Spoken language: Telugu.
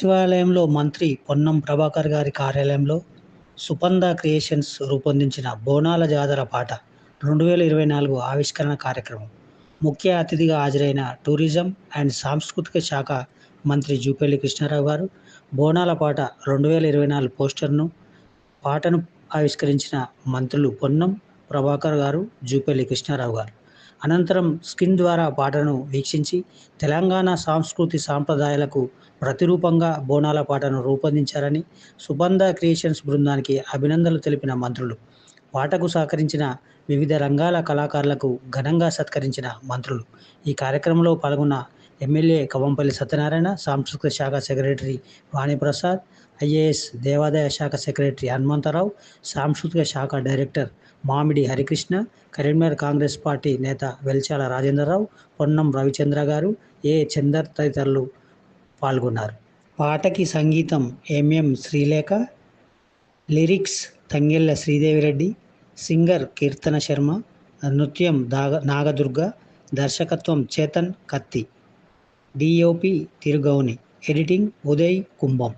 సచివాలయంలో మంత్రి పొన్నం ప్రభాకర్ గారి కార్యాలయంలో సుపంద క్రియేషన్స్ రూపొందించిన బోనాల జాతర పాట రెండు వేల ఇరవై నాలుగు ఆవిష్కరణ కార్యక్రమం. ముఖ్య అతిథిగా హాజరైన టూరిజం అండ్ సాంస్కృతిక శాఖ మంత్రి జూపల్లి కృష్ణారావు గారు బోనాల పాట రెండు వేల ఇరవై నాలుగు పోస్టర్ను పాటను ఆవిష్కరించిన మంత్రులు పొన్నం ప్రభాకర్ గారు జూపల్లి కృష్ణారావు గారు. అనంతరం స్కిన్ ద్వారా పాటను వీక్షించి తెలంగాణ సాంస్కృతి సాంప్రదాయాలకు ప్రతిరూపంగా బోనాల పాటను రూపొందించారని సుబంధ క్రియేషన్స్ బృందానికి అభినందనలు తెలిపిన మంత్రులు. పాటకు సహకరించిన వివిధ రంగాల కళాకారులకు ఘనంగా సత్కరించిన మంత్రులు. ఈ కార్యక్రమంలో పాల్గొన్న ఎమ్మెల్యే కవంపల్లి సత్యనారాయణ సాంస్కృతిక శాఖ సెక్రటరీ వాణిప్రసాద్ ఐఏఎస్ దేవాదాయ శాఖ సెక్రటరీ హనుమంతరావు సాంస్కృతిక శాఖ డైరెక్టర్ మామిడి హరికృష్ణ కరీంనగర్ కాంగ్రెస్ పార్టీ నేత వెల్చాల రాజేంద్రరావు పొన్నం రవిచంద్ర గారు ఏ చందర్ తదితరులు పాల్గొన్నారు పాటకి సంగీతం MM Srilekha lyrics Tangella Sridevi Reddy singer Keerthana Sharma నృత్యం దాగ నాగదుర్గ దర్శకత్వం చేతన్ కత్తి டிஓபி திருகவுனி எடிட்டிங் உதய் கும்பம்